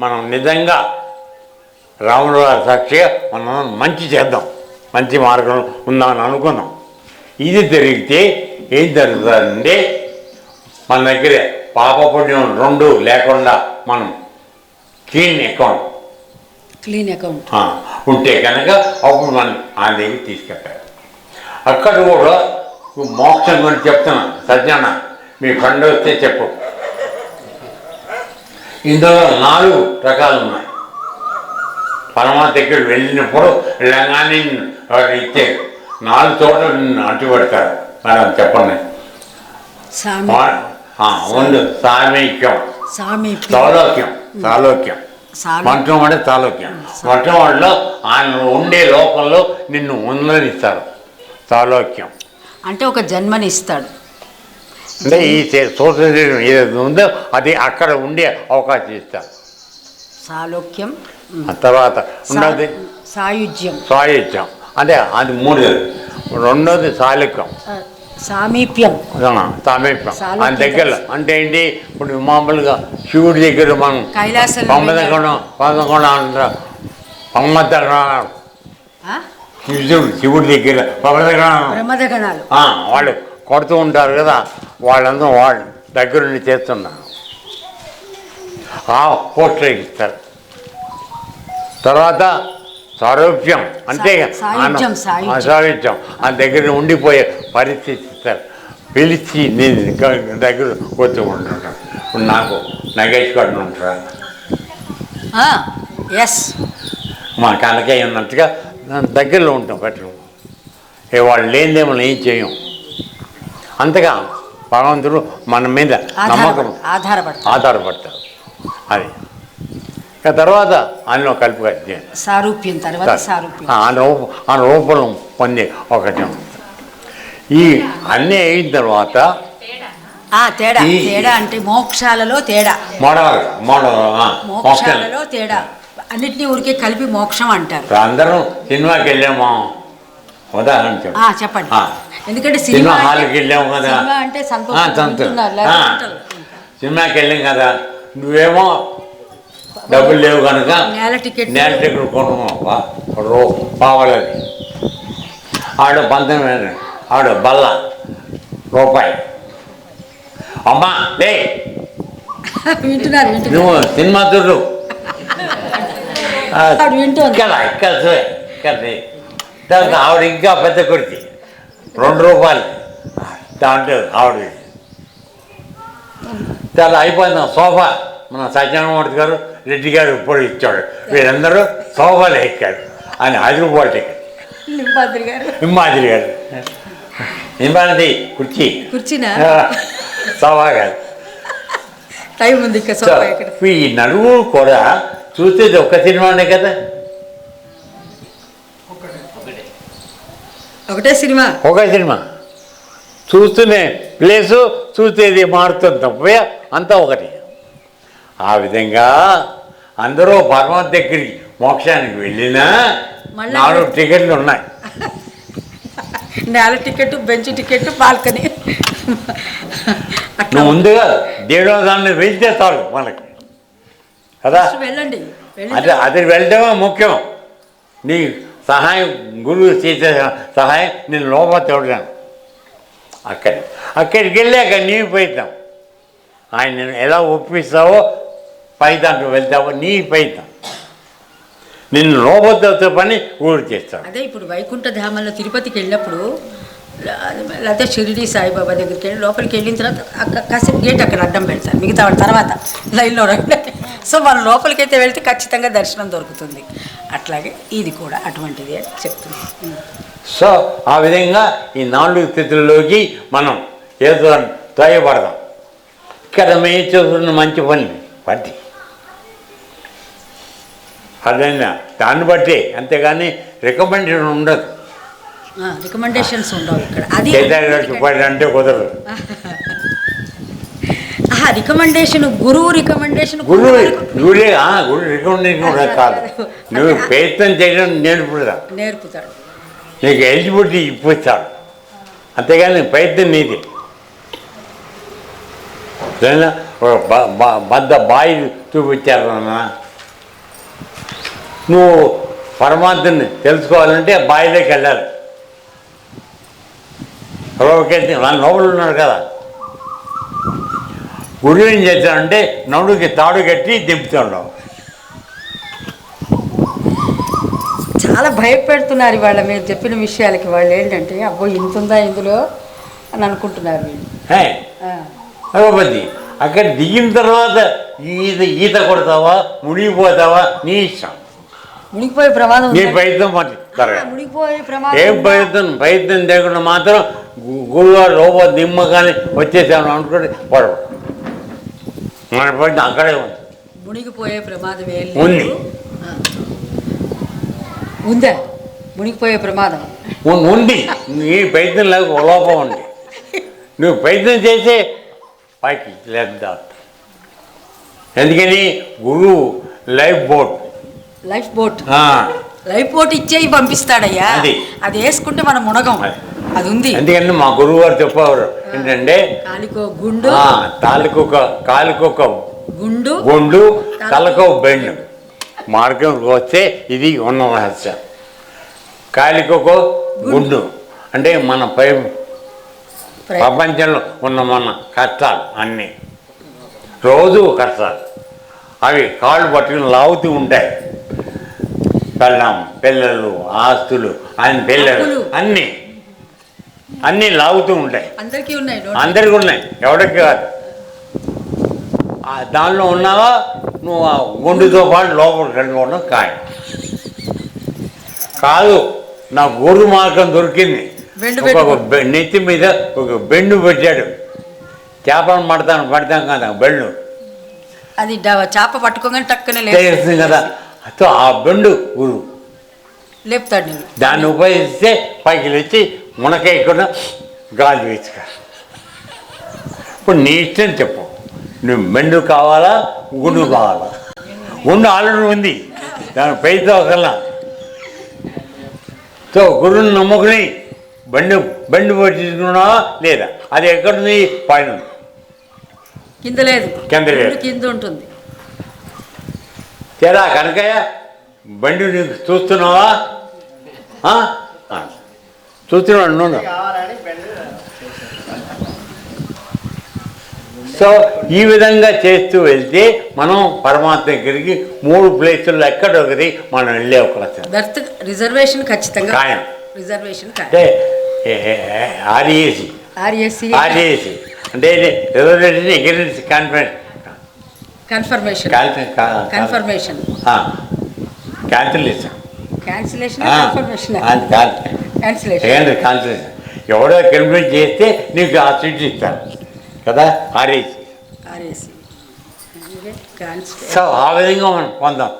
మనం నిజంగా రాముడు గారి సాక్షిగా మనం మంచి చేద్దాం. మంచి మార్గం ఉందామని అనుకున్నాం. ఇది జరిగితే ఏం జరుగుతుందంటే మన దగ్గర పాప పుణ్యం రెండు లేకుండా మనం క్లీన్ అకౌంట్. Clean account. ఉంటే కనుక అప్పుడు మనం ఆ దగ్గర తీసుకెళ్తారు. అక్కడ కూడా మోక్షం గురించి చెప్తున్నాను. సజ్జన మీ ఫ్రెండ్ వస్తే చెప్పు. ఇందులో నాలుగు రకాలు ఉన్నాయి. పరమాత్మ దగ్గర వెళ్ళినప్పుడు వాడు ఇచ్చారు నాలుగు చోట్ల నిన్ను అడ్డు పెడతారు మేడం చెప్పండి. ఉంది సామీక్యం సామీప్యం. సాలోక్యం. సాలోక్యం. సాలు మంత్రం అంటే తాలూక్యం మంత్రం వాళ్ళలో ఆయన ఉండే లోకంలో నిన్ను ఉండనిస్తారు తాలోక్యం అంటే ఒక జన్మని ఇస్తాడు అంటే ఈ సోషల్ ఏదైతే ఉందో అది అక్కడ ఉండే అవకాశం ఇస్తారు సాలోక్యం తర్వాత ఉన్నది సాయుజ్యం సాయుధ్యం. అంటే అది మూడోది. రెండోది సాలుక్యం. సామీప్యం. సామీప్యం. ఆయన దగ్గర అంటే ఏంటి? ఇప్పుడు మామూలుగా శివుడి దగ్గర మనం పంపదగడం పంపదగడం అంటారు. ఆ? శివుడు శివుడి దగ్గర ఆ, వాళ్ళు కొడుతూ ఉంటారు కదా. వాళ్ళందరూ వాళ్ళు దగ్గరుండి చేస్తున్నారు ఆ పోస్టర్ ఇస్తారు తర్వాత సారూప్యం సాయుధ్యం. సాయుధ్యం. ఆ దగ్గర ఉండిపోయే పరిస్థితి ఇస్తారు పిలిచి నేను దగ్గర వచ్చి ఇప్పుడు నాకు నగేష్ గారు ఉంటారు? ఎస్ మా కనకయ్య ఉన్నట్టుగా దగ్గరలో ఉంటాం పెట్టడం ఏ వాళ్ళు లేనిదే మనం ఏం చేయం? అంతగా? భగవంతుడు మన మీద నమ్మకం ఆధారపడ ఆధారపడతాడు. ఆధారపడతారు అది. ఇక తర్వాత ఆయనలో కలిపి సారూప్యం తర్వాత సారూప్యం. ఆ రూప ఆ రూపం పొందే ఒకటి. ఈ అన్నీ అయిన తర్వాత ఆ తేడా తేడా అంటే మోక్షాలలో తేడా. మోక్షాలలో తేడా. అన్నిటినీ ఊరికే కలిపి మోక్షం అంటారు. అందరం సినిమాకి వెళ్ళాము? ఉదాహరణ చెప్పండి. ఆ. ఎందుకంటే సినిమా హాల్కి వెళ్ళాము కదా. అంటే. సినిమాకి వెళ్ళాం కదా. నువ్వేమో డబ్బులు లేవు కనుక నేల టికెట్ నేల టికెట్ కొనుక్కున్నావా రో పావాలది ఆడ పంతొమ్మిది ఆడ బల్ల. రూపాయి. అమ్మా లే. వింటున్నారు నువ్వు సినిమా చూడు. ఇక్కడ ఇక్కడ ఇక్కడ. దానికి ఆవిడ ఇంకా పెద్ద కుర్తి రెండు రూపాయలు. దాంట్లో ఆవిడ. చాలా అయిపోయింది సోఫా. మన సత్యనారాయణమూర్తి గారు రెడ్డి గారు ఇప్పుడు ఇచ్చాడు. వీళ్ళందరూ సోఫాలు ఎక్కారు. అని లింబాద్రి గారు. హిమాద్రి గారు. హిమాద్రి కుర్చీ. కూర్చున్నా ఆ, సోఫా కాదు. టైం ఉంది ఈ నలుగురు కూడా చూసేది ఒక్క సినిమానే కదా. ఒకటే సినిమా. ఒక సినిమా. చూస్తూనే ప్లేసు చూసేది మారుతుంది తప్ప అంతా ఒకటి. ఆ విధంగా అందరూ పరమాత్మ దగ్గరికి మోక్షానికి వెళ్ళినా నాలుగు టికెట్లు ఉన్నాయి. నేల టికెట్ బెంచ్ టికెట్ బాల్కనీ. అట్లా నువ్వు ముందుగా దేవదాన్ని వెళ్తే చాలు మనకి. కదా? వెళ్ళండి. వెళ్ళి అంటే అది వెళ్ళడమే ముఖ్యం. నీ సహాయం గురువు చేసే సహాయం నేను లోపల చూడలేను అక్కడ అక్కడికి వెళ్ళాక నీవు పైతాం ఆయన నేను ఎలా ఒప్పిస్తావో పైతాంటూ వెళ్తావో నీ పైతాం నిన్ను లోపలతో పని ఊరు చేస్తాను. అదే ఇప్పుడు వైకుంఠ ధామంలో తిరుపతికి వెళ్ళినప్పుడు లేకపోతే షిరిడి సాయిబాబా దగ్గరికి వెళ్ళి లోపలికి వెళ్ళిన తర్వాత అక్కడ కాసేపు గేట్ అక్కడ అడ్డం పెడతారు. మిగతా తర్వాత లైన్లో సో మనం లోపలికి అయితే వెళ్తే ఖచ్చితంగా దర్శనం దొరుకుతుంది. అట్లాగే ఇది కూడా అటువంటిది అని చెప్తున్నాను సో ఆ విధంగా ఈ నాలుగు స్థితుల్లోకి మనం ఏదో త్వయపడదాం ఇక్కడ మేము చూస్తున్న మంచి పని పట్టి అదైనా దాన్ని బట్టి అంతేగాని రికమెండేషన్ ఉండదు. రికమెండేషన్స్ ఉండవు ఇక్కడ. పడి అంటే కుదరదు. రికమెండేషన్ గురువు రికమెండేషన్ గురువు గురే ఆ, గురు రికమెండేషన్ కాదు. నువ్వు ప్రయత్నం చేయడం నేర్పుదా నేర్పుతాడు. నీకు ఎలిజిబిలిటీ ఇప్పిస్తాడు. అంతేగాని ప్రయత్నం నీది. సరేనా? బద్ద బాయి చూపించారు నాన్న. నువ్వు పరమాత్మని తెలుసుకోవాలంటే ఆ బావిలోకి వెళ్ళాలి. లోపలికి వాళ్ళ లోపల ఉన్నాడు కదా. గురువు ఏం చేశాడంటే నడుకి తాడు కట్టి దింపుతుండవు చాలా భయపెడుతున్నారు ఇవాళ మీరు చెప్పిన విషయాలకి వాళ్ళు ఏంటంటే అబ్బో ఇంత ఉందా ఇందులో అని అనుకుంటున్నారు వీళ్ళు. అక్కడ దిగిన తర్వాత ఈత ఈత కొడతావా మునిగిపోతావా? నీ ఇష్టం. మునిగిపోయే ప్రమాదం నీ? ప్రయత్నం మునిగిపోయే ప్రమాదం ఏం? ప్రయత్నం? ప్రయత్నం చేయకుండా మాత్రం గు- గురుగారు లోపల దిమ్మగానే వచ్చేసాను అనుకుంటే పొడవు. ప్రయత్నం అక్కడే ఉంది. మునిగిపోయే ప్రమాదం ఏం ఉంది. ఆ. ఉందా? మునిగిపోయే ప్రమాదం. ఉన్- ఉంది. నీ ప్రయత్నం లేక లోపం ఉంది. నువ్వు ప్రయత్నం చేసే పైకి లేదా ఎందుకని? గురువు లైఫ్ బోట్. Life boat. ఆ, లైఫ్ బోట్ ఇచ్చేయి పంపిస్తాడయ్యా. అది. అది వేసుకుంటే మనం మునగం. అది. అది ఉంది ఎందుకంటే మా గురువు గారు చెప్పేవారు ఏంటంటే కాలికో గుండు. ఆ, తాలికొక కాలికొక గుండు. గుండు తలకు బెండు. మార్గంకి వస్తే ఇది ఉన్న రహస్యం. కాలికొక గుండు. అంటే మన పై ప్ర- ప్రపంచంలో ఉన్న మన కష్టాలు అన్నీ. రోజు కష్టాలు. అవి కాళ్ళు పట్టుకుని లాగుతూ ఉంటాయి. పెళ్ళాం పిల్లలు ఆస్తులు ఆయన పిల్లలు. అన్నీ. అన్నీ లాగుతూ ఉంటాయి. అందరికీ ఉన్నాయి అందరికీ ఉన్నాయి. ఎవరికి కాదు. ఆ దానిలో ఉన్నావా? నువ్వు ఆ గుండెతో పాటు లోపలికి వెళ్ళిపోవడం ఖాయం కాదు నా గురు మార్గం దొరికింది. ఒక నెత్తి మీద ఒక బెండు పెట్టాడు. చేపలను పడతాను పడతాం కదా బెండు. అది చేప పట్టుకోగానే టక్కునే తెలుస్తుంది కదా. ఆ బెండు గురువు లేపుతాడు నేను దాన్ని ఉపయోగిస్తే పైకి లేచి మునకేయకుండా గాలి వేసుక. ఇప్పుడు నీ ఇష్టం చెప్పు. నువ్వు మెండు కావాలా గుండు కావాలా? గుండు ఆల్రెడీ ఉంది. దాని పైతో ఒకలా సో గురువుని నమ్ముకుని బండి బండి పట్టించుకున్నావా లేదా? అది ఎక్కడుంది పైన ఉంది. కింద లేదు. కింద లేదు. కింద ఉంటుంది. తెరా కనకయ్య బండి నీకు చూస్తున్నావా. చూస్తున్నాడు నువ్వు సో ఈ విధంగా చేస్తూ వెళ్తే మనం పరమాత్మ దగ్గరికి మూడు ప్లేసుల్లో ఎక్కడొకటి మనం వెళ్ళే అవకాశం బెర్త్ రిజర్వేషన్ ఖచ్చితంగా ఖాయం. రిజర్వేషన్ అంటే reservation conference confirmation confirmation cancellation cancellation confirmation అది కాదు క్యాన్సిలేషన్ సెకండ్ కాన్సిలేషన్ ఎవడో కన్ఫర్మ్ చేస్తే నీకు ఆ సీట్ ఇస్తారు కదా ఆర్ఈసి ఆర్ఎస్సి సో ఆ విధంగా మనం పొందాం.